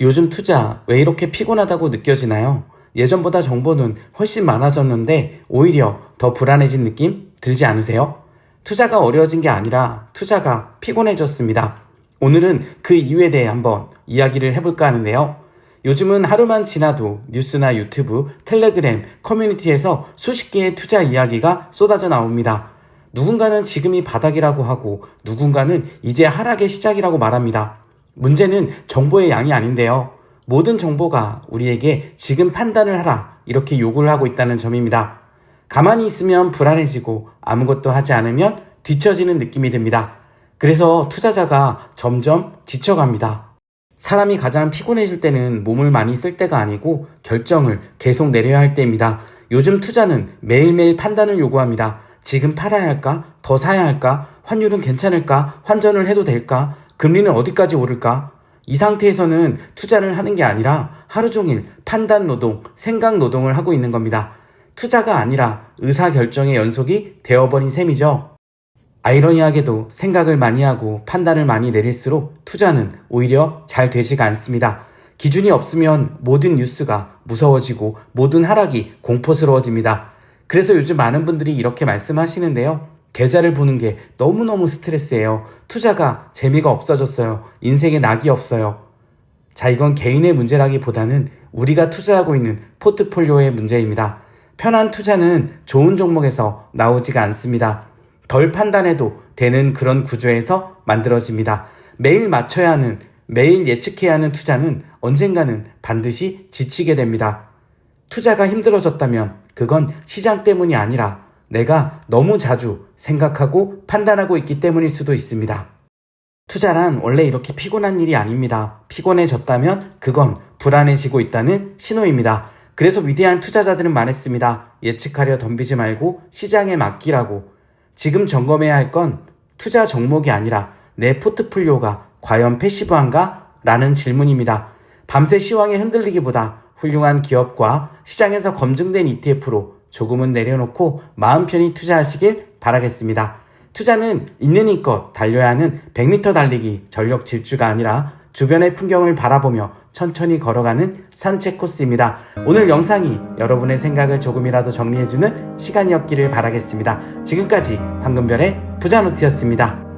요즘 투자 왜 이렇게 피곤하다고 느껴지나요? 예전보다 정보는 훨씬 많아졌는데 오히려 더 불안해진 느낌 들지 않으세요? 투자가 어려워진 게 아니라 투자가 피곤해졌습니다. 오늘은 그 이유에 대해 한번 이야기를 해볼까 하는데요. 요즘은 하루만 지나도 뉴스나 유튜브, 텔레그램, 커뮤니티에서 수십 개의 투자 이야기가 쏟아져 나옵니다. 누군가는 지금이 바닥이라고 하고 누군가는 이제 하락의 시작이라고 말합니다. 문제는 정보의 양이 아닌데요. 모든 정보가 우리에게 지금 판단을 하라 이렇게 요구를 하고 있다는 점입니다. 가만히 있으면 불안해지고 아무것도 하지 않으면 뒤처지는 느낌이 듭니다. 그래서 투자자가 점점 지쳐갑니다. 사람이 가장 피곤해질 때는 몸을 많이 쓸 때가 아니고 결정을 계속 내려야 할 때입니다. 요즘 투자는 매일매일 판단을 요구합니다. 지금 팔아야 할까? 더 사야 할까? 환율은 괜찮을까? 환전을 해도 될까? 금리는 어디까지 오를까? 이 상태에서는 투자를 하는 게 아니라 하루 종일 판단 노동, 생각 노동을 하고 있는 겁니다. 투자가 아니라 의사 결정의 연속이 되어버린 셈이죠. 아이러니하게도 생각을 많이 하고 판단을 많이 내릴수록 투자는 오히려 잘 되지가 않습니다. 기준이 없으면 모든 뉴스가 무서워지고 모든 하락이 공포스러워집니다. 그래서 요즘 많은 분들이 이렇게 말씀하시는데요. 계좌를 보는 게 너무너무 스트레스예요. 투자가 재미가 없어졌어요. 인생에 낙이 없어요. 자, 이건 개인의 문제라기보다는 우리가 투자하고 있는 포트폴리오의 문제입니다. 편한 투자는 좋은 종목에서 나오지가 않습니다. 덜 판단해도 되는 그런 구조에서 만들어집니다. 매일 맞춰야 하는, 매일 예측해야 하는 투자는 언젠가는 반드시 지치게 됩니다. 투자가 힘들어졌다면 그건 시장 때문이 아니라 내가 너무 자주 생각하고 판단하고 있기 때문일 수도 있습니다. 투자란 원래 이렇게 피곤한 일이 아닙니다. 피곤해졌다면 그건 불안해지고 있다는 신호입니다. 그래서 위대한 투자자들은 말했습니다. 예측하려 덤비지 말고 시장에 맡기라고. 지금 점검해야 할 건 투자 종목이 아니라 내 포트폴리오가 과연 패시브한가? 라는 질문입니다. 밤새 시황에 흔들리기보다 훌륭한 기업과 시장에서 검증된 ETF로 조금은 내려놓고 마음 편히 투자하시길 바라겠습니다. 투자는 있는 힘껏 달려야 하는 100m 달리기 전력 질주가 아니라 주변의 풍경을 바라보며 천천히 걸어가는 산책 코스입니다. 오늘 영상이 여러분의 생각을 조금이라도 정리해주는 시간이었기를 바라겠습니다. 지금까지 황금별의 부자노트였습니다.